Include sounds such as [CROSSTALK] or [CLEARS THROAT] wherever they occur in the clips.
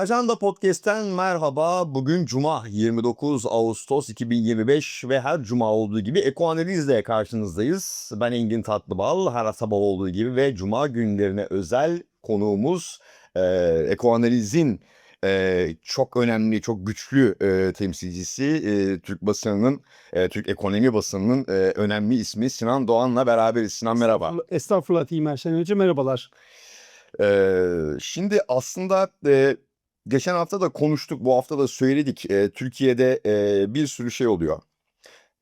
Ajanda Podcast'ten merhaba. Bugün Cuma 29 Ağustos 2025 ve her Cuma olduğu gibi ekoanalizle karşınızdayız. Ben Engin Tatlıbal her sabah olduğu gibi ve Cuma günlerine özel konuğumuz e, ekoanalizin e, çok önemli, çok güçlü e, temsilcisi e, Türk basınının, e, Türk ekonomi basınının e, önemli ismi Sinan Doğan'la beraberiz. Sinan merhaba. Estağfurullah, diyeyim her şeyden önce merhabalar. Ee, şimdi aslında e, geçen hafta da konuştuk, bu hafta da söyledik. E, Türkiye'de e, bir sürü şey oluyor.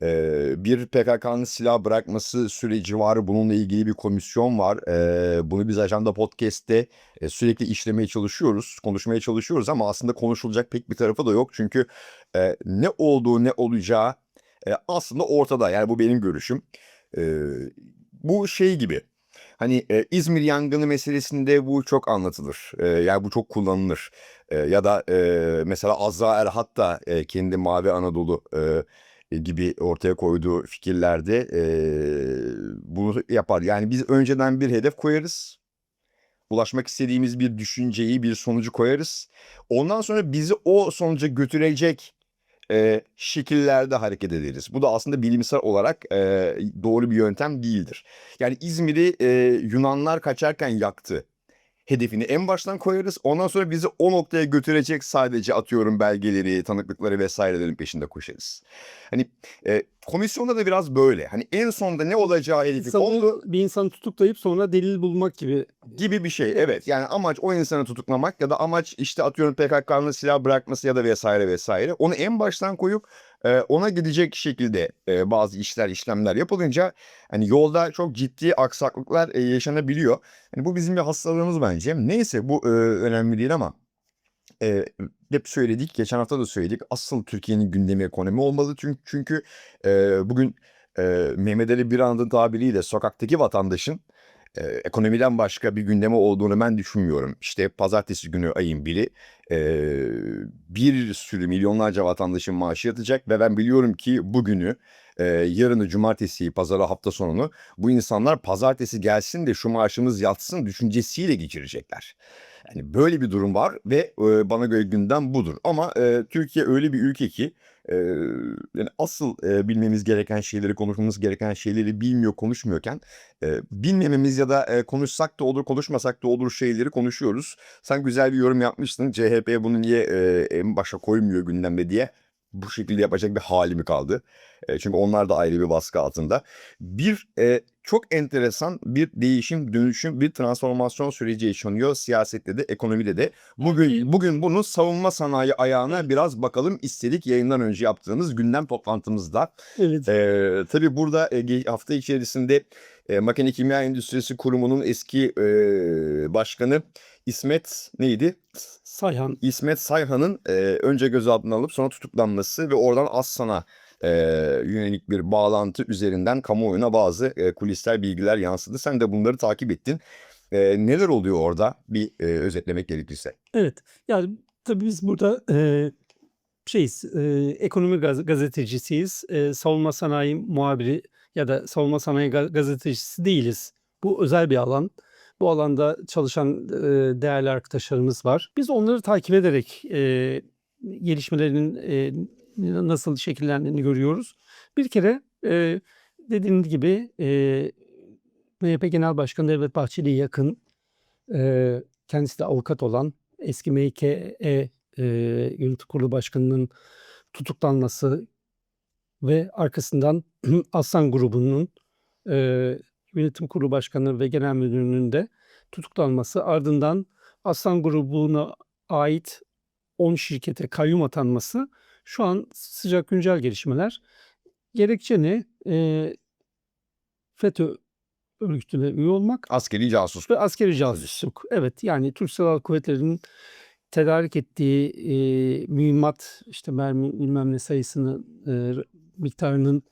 E, bir PKK'nın silah bırakması süreci var. Bununla ilgili bir komisyon var. E, bunu biz Ajanda Podcast'te e, sürekli işlemeye çalışıyoruz, konuşmaya çalışıyoruz ama aslında konuşulacak pek bir tarafı da yok. Çünkü e, ne olduğu ne olacağı e, aslında ortada. Yani bu benim görüşüm. E, bu şey gibi. Hani e, İzmir yangını meselesinde bu çok anlatılır. E, yani bu çok kullanılır. E, ya da e, mesela Azra Erhat da e, kendi Mavi Anadolu e, gibi ortaya koyduğu fikirlerde e, bunu yapar. Yani biz önceden bir hedef koyarız. Ulaşmak istediğimiz bir düşünceyi, bir sonucu koyarız. Ondan sonra bizi o sonuca götürecek e, şekillerde hareket ederiz. Bu da aslında bilimsel olarak e, doğru bir yöntem değildir. Yani İzmir'i e, Yunanlar kaçarken yaktı. Hedefini en baştan koyarız. Ondan sonra bizi o noktaya götürecek sadece atıyorum belgeleri, tanıklıkları vesairelerin peşinde koşarız. Hani e, komisyonda da biraz böyle. Hani en sonunda ne olacağı hedefi kondu bir insanı tutuklayıp sonra delil bulmak gibi. gibi bir şey. Evet yani amaç o insanı tutuklamak ya da amaç işte atıyorum PKK'nın silah bırakması ya da vesaire vesaire. Onu en baştan koyup e, ona gidecek şekilde e, bazı işler işlemler yapılınca hani yolda çok ciddi aksaklıklar e, yaşanabiliyor. Hani bu bizim bir hastalığımız bence. Neyse bu e, önemli değil ama e, hep söyledik geçen hafta da söyledik asıl Türkiye'nin gündemi ekonomi olmalı çünkü çünkü e, bugün e, Mehmet Ali Birand'ın tabiriyle sokaktaki vatandaşın e, ekonomiden başka bir gündemi olduğunu ben düşünmüyorum. İşte pazartesi günü ayın biri e, bir sürü milyonlarca vatandaşın maaşı yatacak ve ben biliyorum ki bugünü e, yarını cumartesi, pazarı hafta sonunu bu insanlar pazartesi gelsin de şu maaşımız yatsın düşüncesiyle geçirecekler. Yani böyle bir durum var ve e, bana göre gündem budur. Ama e, Türkiye öyle bir ülke ki yani asıl bilmemiz gereken şeyleri, konuşmamız gereken şeyleri bilmiyor, konuşmuyorken bilmememiz ya da konuşsak da olur, konuşmasak da olur şeyleri konuşuyoruz. Sen güzel bir yorum yapmıştın. CHP bunu niye en başa koymuyor gündemde diye bu şekilde yapacak bir hali mi kaldı? E, çünkü onlar da ayrı bir baskı altında. Bir e, çok enteresan bir değişim, dönüşüm, bir transformasyon süreci yaşanıyor siyasette de, ekonomide de. Bugün bugün bunu savunma sanayi ayağına biraz bakalım istedik yayından önce yaptığımız gündem toplantımızda. Evet. Ee, tabii burada e, hafta içerisinde e, Makine Kimya Endüstrisi Kurumu'nun eski e, başkanı İsmet neydi? Sayhan. İsmet Sayhan'ın e, önce gözaltına alıp sonra tutuklanması ve oradan Aslan'a e, yönelik bir bağlantı üzerinden kamuoyuna bazı e, kulisler bilgiler yansıdı. Sen de bunları takip ettin. E, neler oluyor orada bir e, özetlemek gerekirse? Evet. Yani tabii biz burada e, şeyiz, e, ekonomi gaz- gazetecisiyiz. E, savunma sanayi muhabiri ya da savunma sanayi ga- gazetecisi değiliz. Bu özel bir alan. Bu alanda çalışan değerli arkadaşlarımız var. Biz onları takip ederek gelişmelerin nasıl şekillendiğini görüyoruz. Bir kere e, gibi e, MHP Genel Başkanı Devlet Bahçeli'ye yakın kendisi de avukat olan eski MKE e, Yönetim Kurulu Başkanı'nın tutuklanması ve arkasından [CLEARS THROAT] Aslan grubunun Yönetim Kurulu Başkanı ve Genel Müdürü'nün de tutuklanması ardından Aslan grubuna ait 10 şirkete kayyum atanması şu an sıcak güncel gelişmeler. Gerekçe ne? E, FETÖ örgütüne üye olmak Askeri casus. ve askeri casusluk. Evet yani Türk Silahlı Kuvvetleri'nin tedarik ettiği e, mühimmat işte mermi bilmem ne sayısını e, miktarının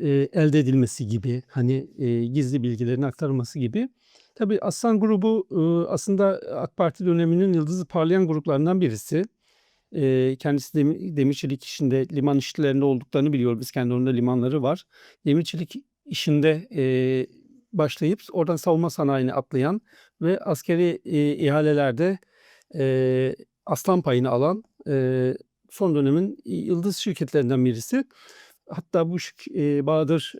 e, elde edilmesi gibi hani e, gizli bilgilerin aktarılması gibi. Tabii Aslan grubu aslında AK Parti döneminin yıldızı parlayan gruplarından birisi. Kendisi demir, demirçilik işinde liman işçilerinde olduklarını biliyoruz. Biz kendi orada limanları var. Demirçilik işinde başlayıp oradan savunma sanayine atlayan ve askeri ihalelerde aslan payını alan son dönemin yıldız şirketlerinden birisi. Hatta bu Bahadır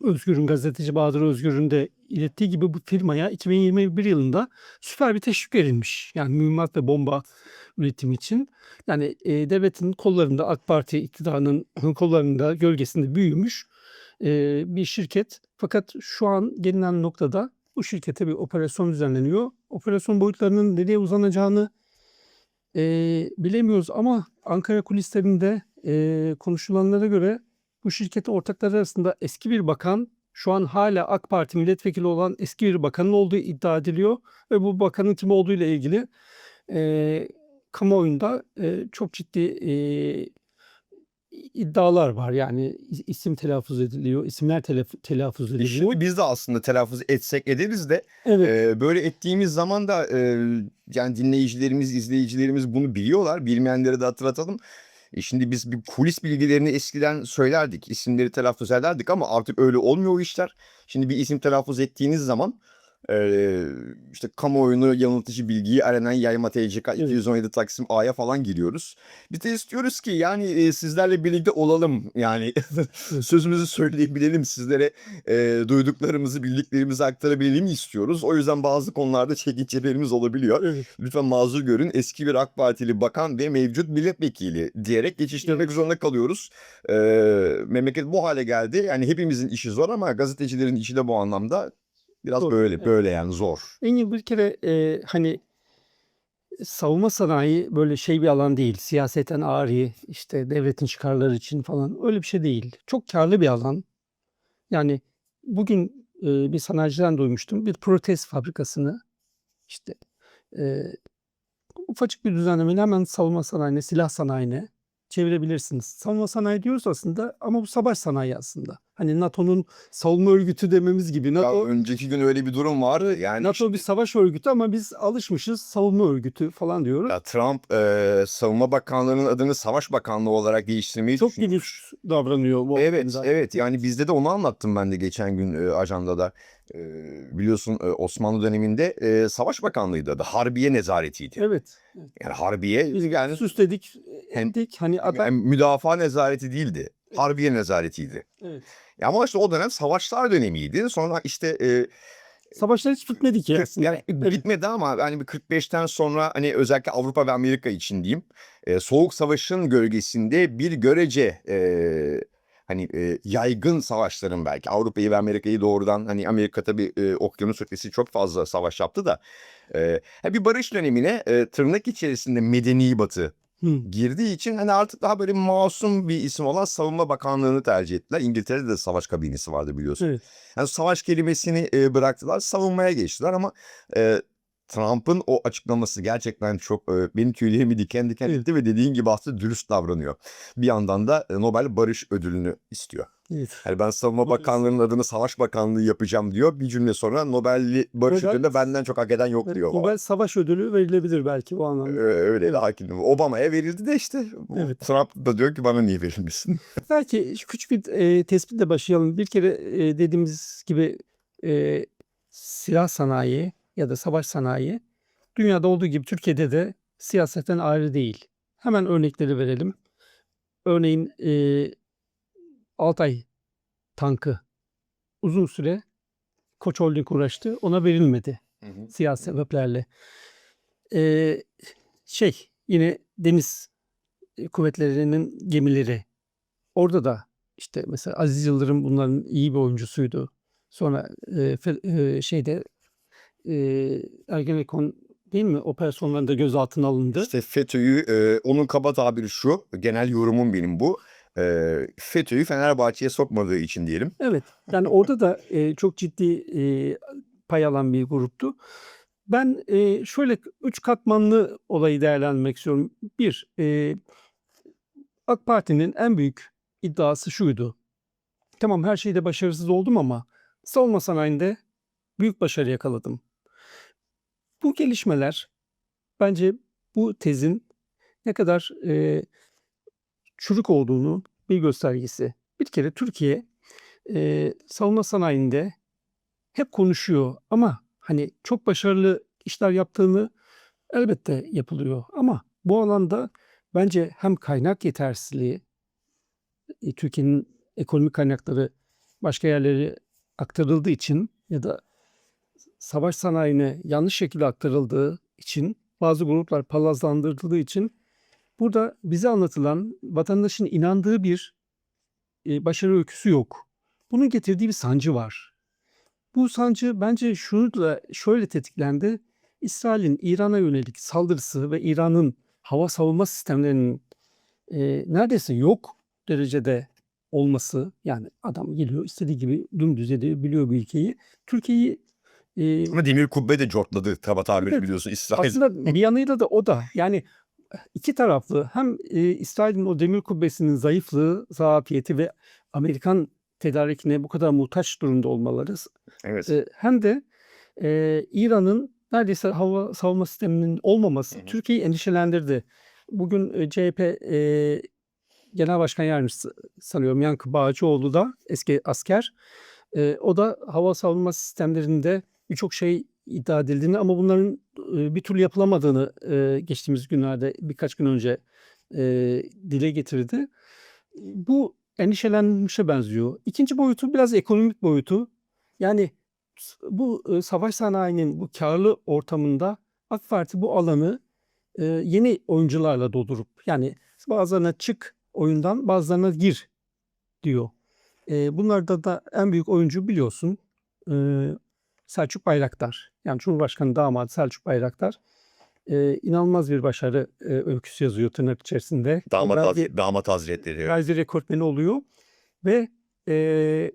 Özgür'ün gazeteci Bahadır Özgür'ün de ilettiği gibi bu firmaya 2021 yılında süper bir teşvik verilmiş. Yani mühimmat ve bomba üretimi için. Yani e, devletin kollarında AK Parti iktidarının kollarında gölgesinde büyümüş e, bir şirket. Fakat şu an gelinen noktada bu şirkete bir operasyon düzenleniyor. Operasyon boyutlarının nereye uzanacağını e, bilemiyoruz ama Ankara kulislerinde e, konuşulanlara göre bu şirkete ortaklar arasında eski bir bakan, şu an hala AK Parti milletvekili olan eski bir bakanın olduğu iddia ediliyor ve bu bakanın kim olduğu ile ilgili e, kamuoyunda e, çok ciddi e, iddialar var. Yani is- isim telaffuz ediliyor, isimler telaf- telaffuz ediliyor. Şimdi biz de aslında telaffuz etsek ederiz de Evet, e, böyle ettiğimiz zaman da e, yani dinleyicilerimiz, izleyicilerimiz bunu biliyorlar. Bilmeyenlere de hatırlatalım. E şimdi biz bir kulis bilgilerini eskiden söylerdik, isimleri telaffuz ederdik ama artık öyle olmuyor o işler. Şimdi bir isim telaffuz ettiğiniz zaman e, işte kamuoyunu yanıltıcı bilgiyi arenen yayma TCK Evet. 217 Taksim A'ya falan giriyoruz. Biz de istiyoruz ki yani e, sizlerle birlikte olalım. Yani [LAUGHS] sözümüzü söyleyebilelim sizlere e, duyduklarımızı, bildiklerimizi aktarabilelim istiyoruz. O yüzden bazı konularda çekincelerimiz olabiliyor. Lütfen mazur görün eski bir AK Partili bakan ve mevcut milletvekili diyerek geçiştirmek zorunda kalıyoruz. Ee, memleket bu hale geldi. Yani hepimizin işi zor ama gazetecilerin işi de bu anlamda biraz Zor, böyle böyle yani zor. Engin bir kere e, hani savunma sanayi böyle şey bir alan değil. Siyaseten ari, işte devletin çıkarları için falan öyle bir şey değil. Çok karlı bir alan. Yani bugün e, bir sanayiciden duymuştum. Bir protez fabrikasını işte e, ufacık bir düzenlemeyle hemen savunma sanayine, silah sanayine çevirebilirsiniz. Savunma sanayi diyoruz aslında ama bu savaş sanayi aslında. Hani NATO'nun savunma örgütü dememiz gibi. Ya NATO, önceki gün öyle bir durum vardı. Yani NATO bir savaş örgütü ama biz alışmışız savunma örgütü falan diyoruz. ya Trump e, Savunma Bakanlığı'nın adını Savaş Bakanlığı olarak değiştirmeyi Çok geniş davranıyor bu. Evet, konuda. evet. Yani bizde de onu anlattım ben de geçen gün e, ajandada. E, biliyorsun e, Osmanlı döneminde e, Savaş Bakanlığı'ydı adı. Harbiye nezaretiydi. Evet. Yani Harbiye Biz yani süsledik, Hem- ettik. Hani adam, Yani müdafaa nezareti değildi. Harbiye nezaretiydi. evet. Ya ama işte o dönem savaşlar dönemiydi. Sonra işte e, Savaşlar hiç bitmedi ki yani [LAUGHS] bitmedi ama hani bir 45'ten sonra hani özellikle Avrupa ve Amerika için diyeyim. e, Soğuk Savaş'ın gölgesinde bir görece e, hani e, yaygın savaşların belki Avrupa'yı ve Amerika'yı doğrudan hani Amerika tabii e, okyanus ötesi çok fazla savaş yaptı da e, bir barış dönemine e, tırnak içerisinde medeni batı Hı. girdiği için hani artık daha böyle masum bir isim olan Savunma Bakanlığı'nı tercih ettiler. İngiltere'de de savaş kabinesi vardı biliyorsun. Evet. Yani savaş kelimesini e, bıraktılar, savunmaya geçtiler ama e, Trump'ın o açıklaması gerçekten çok e, benim tüylerimi diken diken etti ve dediğin gibi aslında dürüst davranıyor. Bir yandan da Nobel Barış Ödülünü istiyor. Evet. Yani ben Savunma Bakanlığı'nın adını Savaş Bakanlığı yapacağım diyor. Bir cümle sonra Nobel Barış Nobel- Ödülü'nü benden çok hak eden yok diyor. Nobel Savaş Ödülü verilebilir belki bu Ee, anlamda. Öyle de hakim. Obama'ya verildi de işte. Evet. Trump da diyor ki bana niye verilmesin? [LAUGHS] Belki küçük bir e, tespitle başlayalım. Bir kere e, dediğimiz gibi e, silah sanayi ya da savaş sanayi dünyada olduğu gibi Türkiye'de de siyasetten ayrı değil. Hemen örnekleri verelim. Örneğin e, Altay tankı uzun süre Koç Holding uğraştı. Ona verilmedi siyasi sebeplerle. Ee, şey yine deniz e, kuvvetlerinin gemileri orada da işte mesela Aziz Yıldırım bunların iyi bir oyuncusuydu. Sonra e, fe- e, şeyde e, Ergenekon değil mi operasyonlarında gözaltına alındı. İşte FETÖ'yü e, onun kaba tabiri şu. Genel yorumum benim bu. E, FETÖ'yü Fenerbahçe'ye sokmadığı için diyelim. Evet. Yani orada da e, çok ciddi e, pay alan bir gruptu. Ben e, şöyle üç katmanlı olayı değerlendirmek istiyorum. Bir, e, AK Parti'nin en büyük iddiası şuydu. Tamam her şeyde başarısız oldum ama savunma sanayinde büyük başarı yakaladım. Bu gelişmeler bence bu tezin ne kadar e, çürük olduğunu bir göstergesi. Bir kere Türkiye e, savunma sanayinde hep konuşuyor ama hani çok başarılı işler yaptığını Elbette yapılıyor ama bu alanda bence hem kaynak yetersizliği, e, Türkiye'nin ekonomik kaynakları başka yerlere aktarıldığı için ya da savaş sanayine yanlış şekilde aktarıldığı için bazı gruplar palazlandırıldığı için burada bize anlatılan vatandaşın inandığı bir e, başarı öyküsü yok. Bunun getirdiği bir sancı var. Bu sancı bence şununla şöyle tetiklendi. İsrail'in İran'a yönelik saldırısı ve İran'ın hava savunma sistemlerinin e, neredeyse yok derecede olması yani adam geliyor istediği gibi dümdüz edebiliyor bir ülkeyi. Türkiye'yi e, Ama demir kubbe de cortladı kaba tabiri biliyorsun İsrail. aslında bir yanıyla da o da yani iki taraflı hem e, İsrail'in o demir kubbesinin zayıflığı, zafiyeti ve Amerikan tedarikine bu kadar muhtaç durumda olmaları Evet. e, hem de e, İran'ın neredeyse hava savunma sisteminin olmaması. Türkiye'yi endişelendirdi. Bugün e, CHP e, Genel Başkan Yardımcısı sanıyorum Yankı Bağcıoğlu da eski asker. E, o da hava savunma sistemlerinde birçok şey iddia edildiğini ama bunların bir türlü yapılamadığını geçtiğimiz günlerde birkaç gün önce dile getirdi. Bu endişelenmişe benziyor. İkinci boyutu biraz ekonomik boyutu. Yani bu savaş sanayinin bu karlı ortamında AK Parti bu alanı yeni oyuncularla doldurup yani bazılarına çık oyundan bazılarına gir diyor. Bunlarda da en büyük oyuncu biliyorsun Selçuk Bayraktar. Yani Cumhurbaşkanı damadı Selçuk Bayraktar. E, inanılmaz bir başarı e, öyküsü yazıyor tırnak içerisinde. Damat, Gazi- damat hazretleri. Gazi rekortmeni oluyor ve e,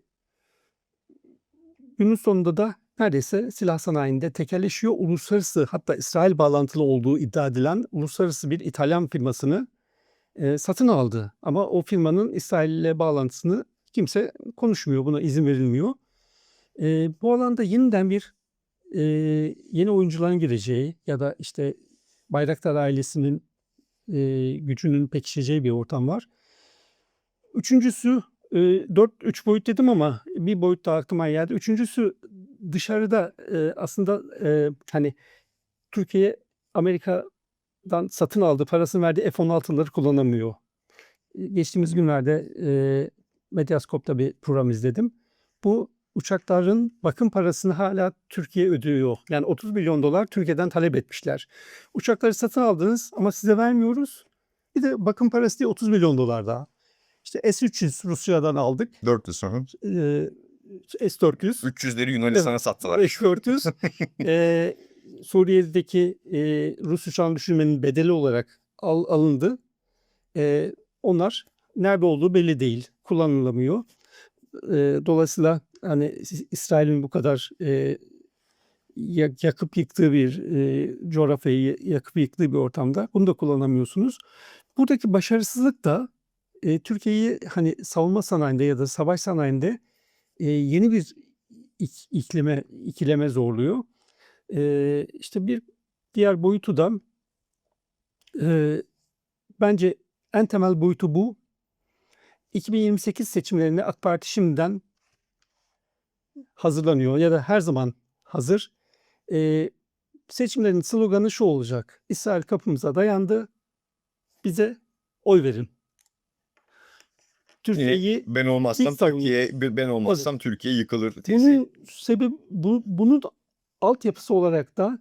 günün sonunda da neredeyse silah sanayinde tekelleşiyor. Uluslararası hatta İsrail bağlantılı olduğu iddia edilen uluslararası bir İtalyan firmasını e, satın aldı. Ama o firmanın İsrail ile bağlantısını kimse konuşmuyor. Buna izin verilmiyor. E, bu alanda yeniden bir e, yeni oyuncuların gireceği ya da işte Bayraktar ailesinin e, gücünün pekişeceği bir ortam var. Üçüncüsü, e, dört, üç boyut dedim ama bir boyut daha aklıma geldi. Üçüncüsü dışarıda e, aslında e, hani Türkiye Amerika'dan satın aldığı parasını verdiği F-16'ları kullanamıyor. Geçtiğimiz günlerde e, Medyaskop'ta bir program izledim. Bu uçakların bakım parasını hala Türkiye ödüyor. Yani 30 milyon dolar Türkiye'den talep etmişler. Uçakları satın aldınız ama size vermiyoruz. Bir de bakım parası diye 30 milyon dolar daha. İşte S-300 Rusya'dan aldık. 400 sonra. Ee, S-400. 300'leri Yunanistan'a sattılar. S-400. [LAUGHS] Ee, Suriye'deki e, Rus uçağını düşürmenin bedeli olarak al- alındı. Ee, onlar nerede olduğu belli değil. Kullanılamıyor. Ee, dolayısıyla hani İs- İsrail'in bu kadar e, ya- yakıp yıktığı bir e, coğrafyayı yakıp yıktığı bir ortamda bunu da kullanamıyorsunuz. Buradaki başarısızlık da e, Türkiye'yi hani savunma sanayinde ya da savaş sanayinde e, yeni bir ik- iklime ikileme zorluyor. E, işte bir diğer boyutu da e, bence en temel boyutu bu. 2028 seçimlerine AK Parti şimdiden hazırlanıyor ya da her zaman hazır. E, seçimlerin sloganı şu olacak. İsrail kapımıza dayandı. Bize oy verin. Türkiye'yi ben olmazsam Türkiye ben olmazsam Türkiye yıkılır tezi. bunun sebebi bu, bunun altyapısı olarak da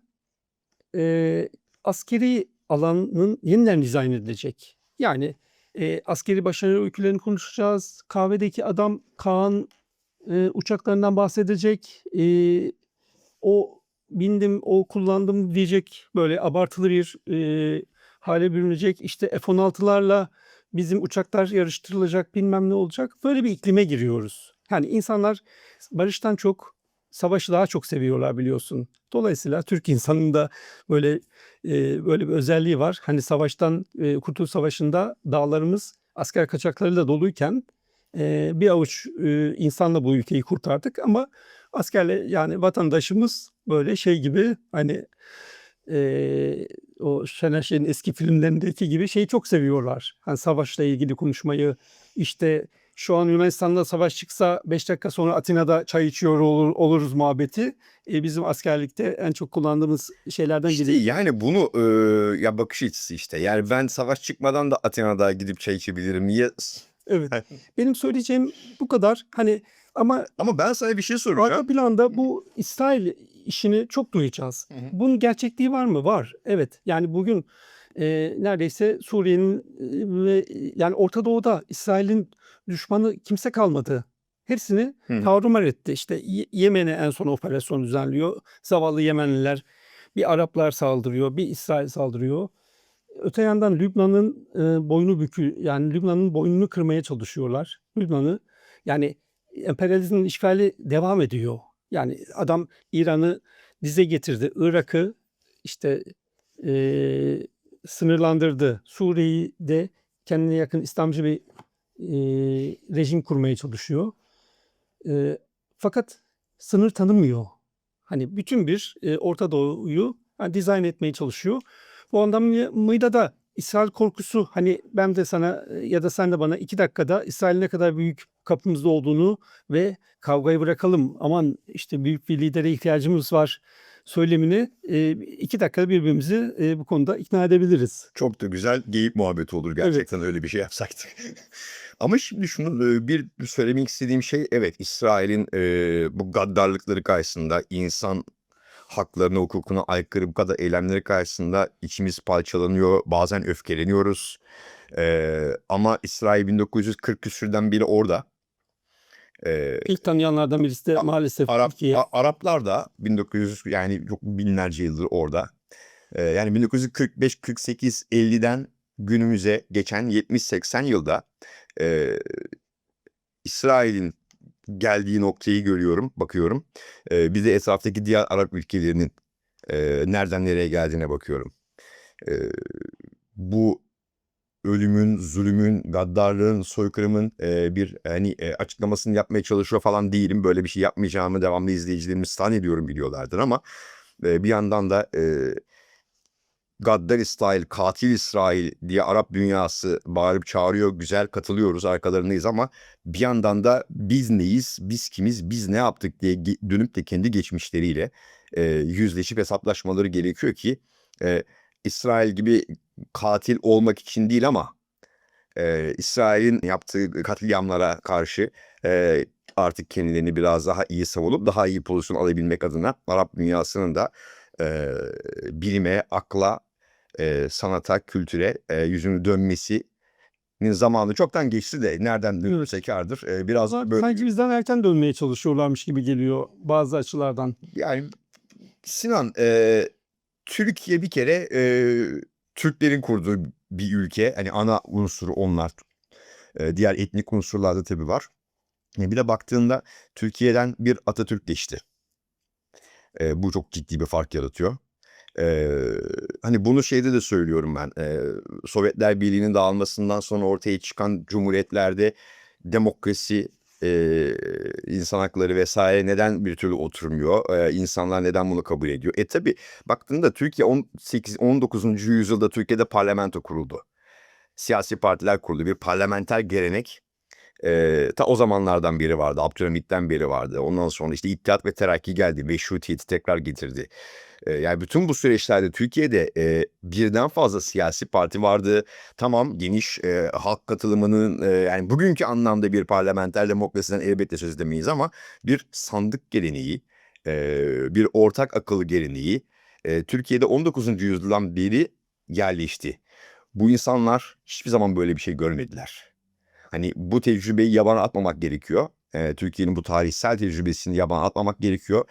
e, askeri alanın yeniden dizayn edilecek. Yani e, askeri başarı öykülerini konuşacağız. Kahvedeki adam Kaan e, uçaklarından bahsedecek. E, o bindim, o kullandım diyecek. Böyle abartılı bir e, hale bürünecek. İşte F-16'larla bizim uçaklar yarıştırılacak bilmem ne olacak. Böyle bir iklime giriyoruz. Yani insanlar barıştan çok savaşı daha çok seviyorlar biliyorsun. Dolayısıyla Türk insanının da böyle e, böyle bir özelliği var. Hani savaştan e, Kurtuluş Savaşı'nda dağlarımız asker kaçaklarıyla doluyken e, bir avuç e, insanla bu ülkeyi kurtardık ama askerle yani vatandaşımız böyle şey gibi hani e, o Şener Şen'in eski filmlerindeki gibi şeyi çok seviyorlar. Hani savaşla ilgili konuşmayı işte şu an Yunanistan'da savaş çıksa 5 dakika sonra Atina'da çay içiyor olur, oluruz muhabbeti e, bizim askerlikte en çok kullandığımız şeylerden İşte biri. yani bunu e, ya bakış açısı işte. Yani ben savaş çıkmadan da Atina'da gidip çay içebilirim. Niye? Evet. Benim söyleyeceğim bu kadar. Hani ama Ama ben sana bir şey soracağım. arka planda bu İsrail işini çok duyacağız. Hı hı. Bunun gerçekliği var mı? Var. Evet. Yani bugün e, neredeyse Suriye'nin e, ve e, yani Orta Doğu'da İsrail'in düşmanı kimse kalmadı. Hepsini Hı. tarumar etti. İşte Ye- Yemen'e en son operasyon düzenliyor. Zavallı Yemenliler bir Araplar saldırıyor, bir İsrail saldırıyor. Öte yandan Lübnan'ın e, boynu bükü yani Lübnan'ın boynunu kırmaya çalışıyorlar. Lübnan'ı yani emperyalizmin işgali devam ediyor. Yani adam İran'ı dize getirdi. Irak'ı işte e, sınırlandırdı. Suriye'yi de kendine yakın İslamcı bir e, rejim kurmaya çalışıyor. E, fakat sınır tanımıyor. Hani bütün bir e, Orta Doğu'yu hani, dizayn etmeye çalışıyor. Bu anlamda da İsrail korkusu hani ben de sana e, ya da sen de bana iki dakikada İsrail ne kadar büyük kapımızda olduğunu ve kavgayı bırakalım aman işte büyük bir lidere ihtiyacımız var söylemini e, iki dakikada birbirimizi e, bu konuda ikna edebiliriz. Çok da güzel geyik muhabbeti olur gerçekten öyle bir şey yapsaktık. [LAUGHS] Ama şimdi şunu bir söylemek istediğim şey evet İsrail'in bu gaddarlıkları karşısında insan haklarına hukukuna aykırı bu kadar eylemleri karşısında içimiz parçalanıyor bazen öfkeleniyoruz. E, ama İsrail 1940 küsürden beri orada. E, İlk tanıyanlardan birisi de maalesef Arap Türkiye. A- Araplar da 1900 yani çok binlerce yıldır orada. Ee, yani 1945 48 50'den günümüze geçen 70 80 yılda e, İsrail'in geldiği noktayı görüyorum, bakıyorum. Ee, bir de etraftaki diğer Arap ülkelerinin e, nereden nereye geldiğine bakıyorum. Ee, bu ölümün, zulümün, gaddarlığın, soykırımın e, bir hani e, açıklamasını yapmaya çalışıyor falan değilim. Böyle bir şey yapmayacağımı devamlı izleyicilerimiz zannediyorum biliyorlardır ama e, bir yandan da e, Gaddar İsrail, katil İsrail diye Arap dünyası bağırıp çağırıyor. Güzel katılıyoruz, arkalarındayız ama bir yandan da biz neyiz, biz kimiz, biz ne yaptık diye dönüp de kendi geçmişleriyle e, yüzleşip hesaplaşmaları gerekiyor ki e, İsrail gibi katil olmak için değil ama e, İsrail'in yaptığı katliamlara karşı e, artık kendilerini biraz daha iyi savunup daha iyi pozisyon alabilmek adına Arap dünyasının da e, bilime, akla, e, sanata, kültüre e, yüzünü dönmesinin zamanı çoktan geçti de nereden dönülse kârdır. E, biraz Ama böyle sanki bizden erken dönmeye çalışıyorlarmış gibi geliyor bazı açılardan. yani Sinan e, Türkiye bir kere e, Türklerin kurduğu bir ülke. Hani ana unsuru onlar. E, diğer etnik unsurlar da tabii var. E, bir de baktığında Türkiye'den bir Atatürk geçti. E, bu çok ciddi bir fark yaratıyor. E, hani bunu şeyde de söylüyorum ben. E, Sovyetler Birliği'nin dağılmasından sonra ortaya çıkan cumhuriyetlerde demokrasi, e, insan hakları vesaire neden bir türlü oturmuyor? E, insanlar neden bunu kabul ediyor? E tabi baktığında Türkiye 18 19. yüzyılda Türkiye'de parlamento kuruldu. Siyasi partiler kuruldu. Bir parlamenter gelenek e, ta o zamanlardan biri vardı. Abdülhamit'ten beri vardı. Ondan sonra işte İttihat ve Terakki geldi. Meşrutiyeti tekrar getirdi. E, yani bütün bu süreçlerde Türkiye'de e, birden fazla siyasi parti vardı. Tamam geniş e, halk katılımının e, yani bugünkü anlamda bir parlamenter demokrasiden elbette söz edemeyiz ama bir sandık geleneği, e, bir ortak akıl geleneği e, Türkiye'de 19. yüzyıldan beri yerleşti. Bu insanlar hiçbir zaman böyle bir şey görmediler. Hani bu tecrübeyi yabana atmamak gerekiyor. Türkiye'nin bu tarihsel tecrübesini yabana atmamak gerekiyor.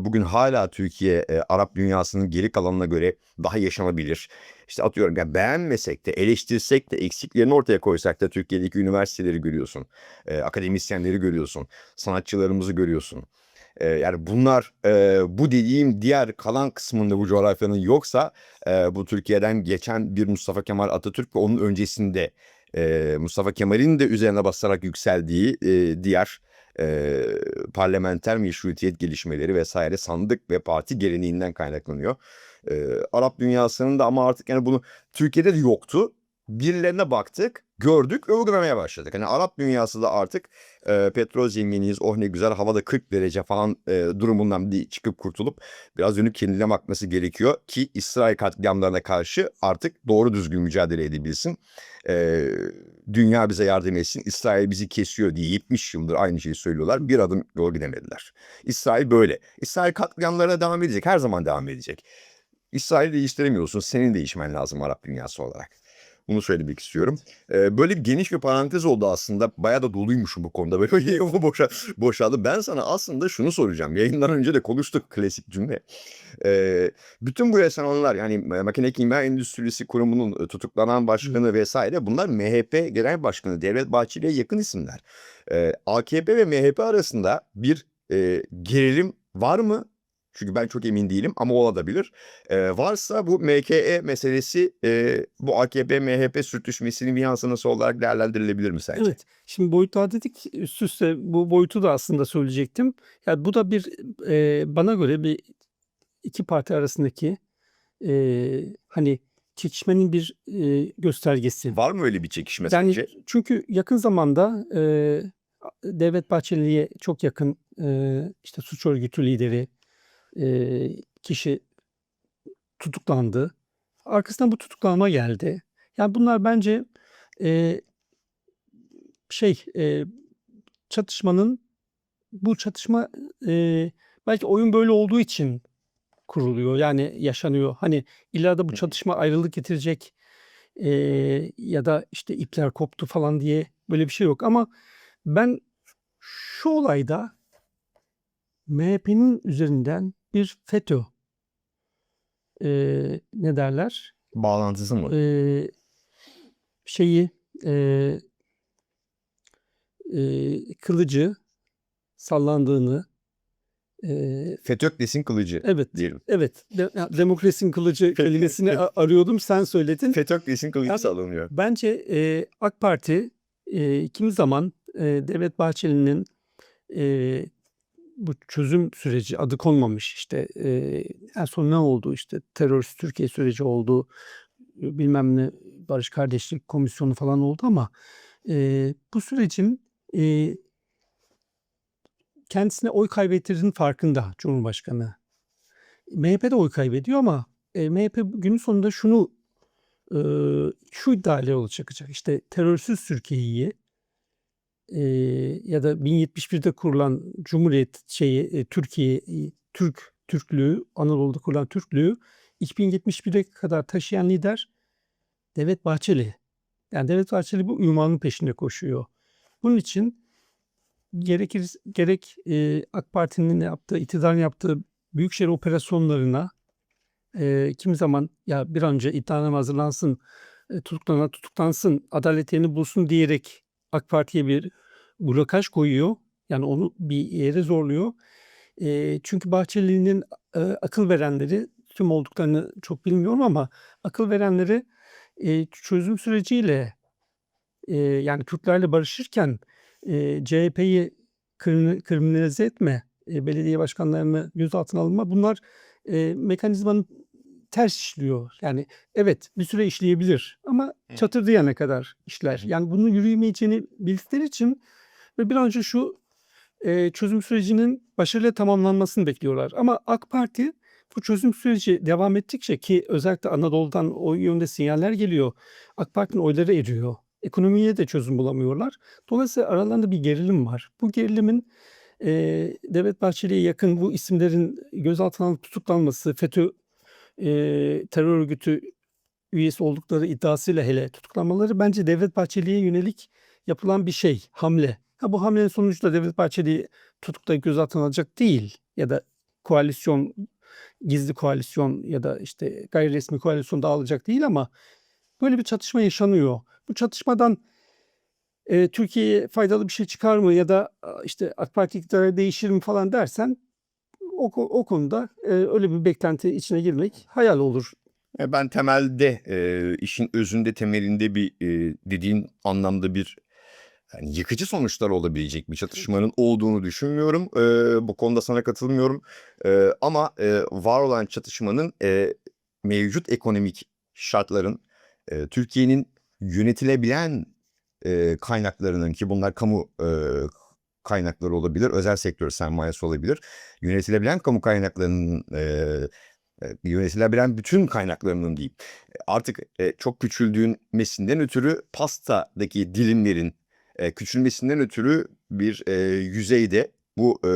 Bugün hala Türkiye Arap dünyasının geri kalanına göre daha yaşanabilir. İşte atıyorum yani beğenmesek de eleştirsek de eksiklerini ortaya koysak da Türkiye'deki üniversiteleri görüyorsun. Akademisyenleri görüyorsun. Sanatçılarımızı görüyorsun. Yani bunlar bu dediğim diğer kalan kısmında bu coğrafyanın yoksa bu Türkiye'den geçen bir Mustafa Kemal Atatürk ve onun öncesinde e, Mustafa Kemal'in de üzerine basarak yükseldiği e, diğer e, parlamenter meşrutiyet gelişmeleri vesaire sandık ve parti geleneğinden kaynaklanıyor. E, Arap dünyasının da ama artık yani bunu Türkiye'de de yoktu. Birilerine baktık, gördük uygulamaya başladık. Hani Arap dünyası da artık e, petrol zenginiyiz, oh ne güzel havada 40 derece falan e, durumundan bir çıkıp kurtulup biraz dönüp kendine bakması gerekiyor ki İsrail katliamlarına karşı artık doğru düzgün mücadele edebilsin. E, dünya bize yardım etsin, İsrail bizi kesiyor diye 70 yıldır aynı şeyi söylüyorlar. Bir adım yol gidemediler. İsrail böyle. İsrail katliamlarına devam edecek, her zaman devam edecek. İsrail'i değiştiremiyorsun, senin değişmen lazım Arap dünyası olarak. Bunu söylemek istiyorum. Ee, böyle bir geniş bir parantez oldu aslında. Bayağı da doluymuşum bu konuda. Böyle [LAUGHS] yayımı boşa, boşaldı. Ben sana aslında şunu soracağım. Yayından önce de konuştuk klasik cümle. Ee, bütün bu yaşananlar yani Makine Kimya Endüstrisi Kurumu'nun e, tutuklanan başkanı vesaire bunlar MHP Genel Başkanı Devlet Bahçeli'ye yakın isimler. Ee, AKP ve MHP arasında bir e, gerilim var mı? Çünkü ben çok emin değilim ama olabilir. Ee, varsa bu MKE meselesi e, bu AKP MHP sürtüşmesinin bir yansıması olarak değerlendirilebilir mi sence? Evet. Şimdi boyutlar dedik üst üste bu boyutu da aslında söyleyecektim. Yani bu da bir e, bana göre bir iki parti arasındaki e, hani çekişmenin bir e, göstergesi. Var mı öyle bir çekişme Yani sence? çünkü yakın zamanda e, Devlet Bahçeli'ye çok yakın e, işte suç örgütü lideri e, kişi tutuklandı. Arkasından bu tutuklanma geldi. Yani bunlar bence e, şey e, çatışmanın bu çatışma e, belki oyun böyle olduğu için kuruluyor yani yaşanıyor. Hani illa da bu çatışma ayrılık getirecek e, ya da işte ipler koptu falan diye böyle bir şey yok. Ama ben şu olayda MHP'nin üzerinden bir FETÖ e, ne derler Bağlantısı mı? e, şeyi e, e, kılıcı sallandığını e, FETÖ'klesin kılıcı evet diyelim. evet de, demokrasinin kılıcı kelimesini arıyordum sen söyledin. FETÖ'klesin kılıcı Yani- sallanıyor. Bence e, AK Parti e, kimi zaman e, Devlet Bahçeli'nin e, bu çözüm süreci adı konmamış işte e, en son ne oldu işte terörist Türkiye süreci oldu bilmem ne Barış Kardeşlik Komisyonu falan oldu ama e, bu sürecin e, kendisine oy kaybettirdiğinin farkında Cumhurbaşkanı. MHP de oy kaybediyor ama e, MHP günün sonunda şunu e, şu iddiayla yola çıkacak. İşte terörsüz Türkiye'yi ya da 1071'de kurulan Cumhuriyet şeyi Türkiye Türk Türklüğü Anadolu'da kurulan Türklüğü 2071'e kadar taşıyan lider Devlet Bahçeli. Yani Devlet Bahçeli bu ünvanın peşinde koşuyor. Bunun için gerekir gerek e, AK Parti'nin yaptığı, iktidarın yaptığı büyükşehir operasyonlarına e, kimi zaman ya bir an önce iddianame hazırlansın, e, tutuklanan tutuklansın, adalet yerini bulsun diyerek AK Parti'ye bir blokaj koyuyor. Yani onu bir yere zorluyor. E, çünkü Bahçeli'nin e, akıl verenleri tüm olduklarını çok bilmiyorum ama akıl verenleri e, çözüm süreciyle e, yani Kürtlerle barışırken e, CHP'yi kriminalize etme, e, belediye başkanlarını gözaltına alınma bunlar e, mekanizmanın ters işliyor. Yani evet bir süre işleyebilir ama Hı. çatırdayana kadar işler. Yani bunun yürüyemeyeceğini bildikleri için ve bir an önce şu e, çözüm sürecinin başarıyla tamamlanmasını bekliyorlar. Ama AK Parti bu çözüm süreci devam ettikçe ki özellikle Anadolu'dan o yönde sinyaller geliyor. AK Parti'nin oyları eriyor. Ekonomiye de çözüm bulamıyorlar. Dolayısıyla aralarında bir gerilim var. Bu gerilimin e, Devlet Bahçeli'ye yakın bu isimlerin gözaltına tutuklanması, FETÖ e, terör örgütü üyesi oldukları iddiasıyla hele tutuklanmaları bence Devlet Bahçeli'ye yönelik yapılan bir şey, hamle. Ha bu hamlenin sonucunda Devlet Bahçeli tutuklayıp gözaltına alacak değil ya da koalisyon, gizli koalisyon ya da işte gayri resmi koalisyon dağılacak değil ama böyle bir çatışma yaşanıyor. Bu çatışmadan e, Türkiye'ye faydalı bir şey çıkar mı ya da işte AK Parti iktidarı değişir mi falan dersen o, o konuda e, öyle bir beklenti içine girmek hayal olur. E, Ben temelde e, işin özünde temelinde bir e, dediğin anlamda bir yani yıkıcı sonuçlar olabilecek bir çatışmanın olduğunu düşünmüyorum. E, bu konuda sana katılmıyorum. E, ama e, var olan çatışmanın e, mevcut ekonomik şartların e, Türkiye'nin yönetilebilen e, kaynaklarının ki bunlar kamu e, kaynakları olabilir, özel sektör sermayesi olabilir. Yönetilebilen kamu kaynaklarının e, yönetilebilen bütün kaynaklarının diyeyim. Artık e, çok küçüldüğünmesinden ötürü pastadaki dilimlerin e, küçülmesinden ötürü bir e, yüzeyde bu e,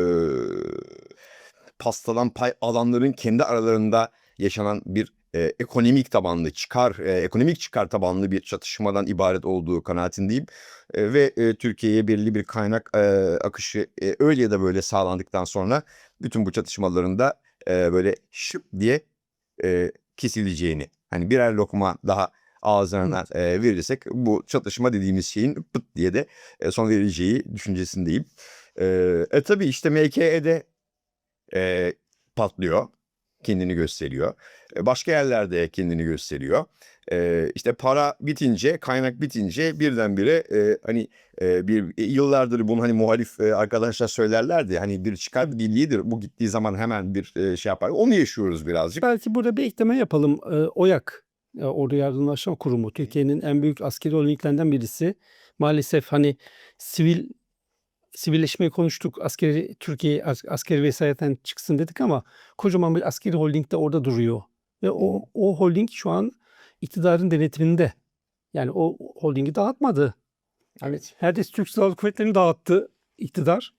pastadan pay alanların kendi aralarında yaşanan bir e, ekonomik tabanlı çıkar, e, ekonomik çıkar tabanlı bir çatışmadan ibaret olduğu kanaatindeyim. E, ve e, Türkiye'ye belirli bir kaynak e, akışı e, öyle ya da böyle sağlandıktan sonra bütün bu çatışmaların da e, böyle şıp diye e, kesileceğini. Hani birer lokma daha ağızlarına e, verirsek bu çatışma dediğimiz şeyin pıt diye de e, son verileceği düşüncesindeyim. E, e tabii işte MKE'de e, patlıyor. Kendini gösteriyor. E, Başka yerlerde kendini gösteriyor. E, işte para bitince, kaynak bitince birdenbire e, hani e, bir e, yıllardır bunu hani muhalif e, arkadaşlar söylerlerdi. Hani bir çıkar birliğidir. Bu gittiği zaman hemen bir e, şey yapar. Onu yaşıyoruz birazcık. Belki burada bir ekleme yapalım. Ee, OYAK, e, Ordu Yardımlaşma Kurumu, Türkiye'nin en büyük askeri holdinglerinden birisi. Maalesef hani sivil sivilleşmeyi konuştuk. Askeri Türkiye as- askeri vesayetten çıksın dedik ama kocaman bir askeri holding de orada duruyor. Ve o o holding şu an iktidarın denetiminde. Yani o holdingi dağıtmadı. Hani neredeyse Türk Silahlı Kuvvetleri'ni dağıttı iktidar.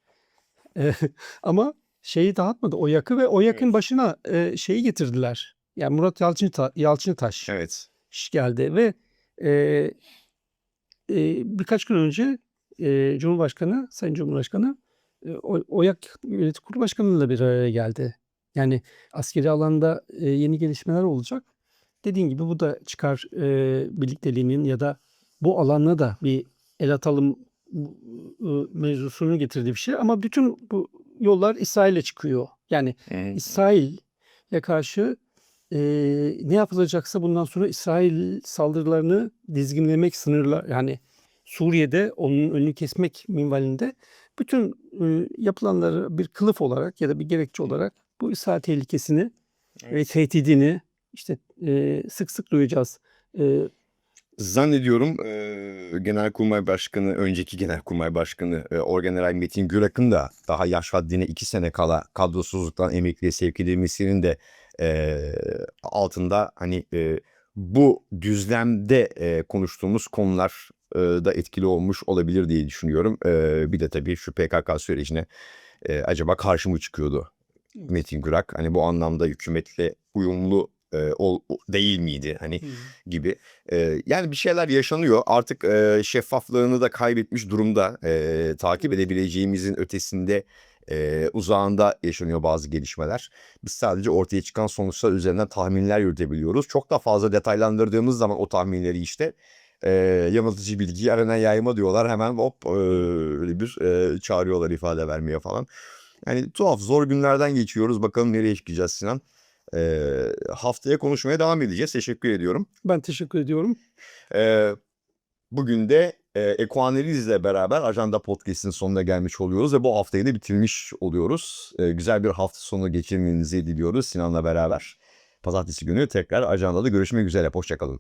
E, [LAUGHS] ama şeyi dağıtmadı. O yakı ve o yakın Evet. başına e, şeyi getirdiler. Yani Murat Yalçın Yalçıntaş Evet. geldi ve e, e, birkaç gün önce e, Cumhurbaşkanı, Sayın Cumhurbaşkanı e, OYAK Yönetim Kurulu Başkanı'yla bir araya geldi. Yani askeri alanda e, yeni gelişmeler olacak. Dediğim gibi bu da çıkar e, birlikteliğinin ya da bu alana da bir el atalım e, mevzusunu getirdiği bir şey. Ama bütün bu yollar İsrail'e çıkıyor. Yani İsrail'e karşı e, ne yapılacaksa bundan sonra İsrail saldırılarını dizginlemek, sınırlar yani Suriye'de onun önünü kesmek minvalinde bütün e, yapılanları bir kılıf olarak ya da bir gerekçe olarak bu İsrail tehlikesini ve tehdidini işte e, sık sık duyacağız. E, Zannediyorum e, Genelkurmay Başkanı, önceki Genelkurmay Başkanı e, Orgeneral Metin Gürak'ın da daha yaş haddine iki sene kala kadrosuzluktan emekliye sevk edilmesinin de e, altında hani e, bu düzlemde e, konuştuğumuz konular e, da etkili olmuş olabilir diye düşünüyorum. E, bir de tabii şu PKK sürecine e, acaba karşı mı çıkıyordu Metin Gürak? Hani bu anlamda hükümetle uyumlu e, ol, değil miydi? Hani gibi. Ee, yani bir şeyler yaşanıyor. Artık e, şeffaflığını da kaybetmiş durumda. Takip edebileceğimizin ötesinde e, uzağında yaşanıyor bazı gelişmeler. Biz sadece ortaya çıkan sonuçlar üzerinden tahminler yürütebiliyoruz. Çok da fazla detaylandırdığımız zaman o tahminleri işte e, yanıltıcı bilgi yarına yayma diyorlar. Hemen hop e, öyle bir e, çağırıyorlar ifade vermeye falan. Yani tuhaf zor günlerden geçiyoruz. Bakalım nereye çıkacağız Sinan. Ee, haftaya konuşmaya devam edeceğiz. Teşekkür ediyorum. ben teşekkür ediyorum. Ee, bugün de e, Ekoanaliz'le beraber Ajanda Podcast'in sonuna gelmiş oluyoruz ve bu haftayı da bitirmiş oluyoruz. Ee, güzel bir hafta sonu geçirmenizi diliyoruz Sinan'la beraber. Pazartesi günü tekrar Ajanda'da görüşmek üzere. Hoşçakalın.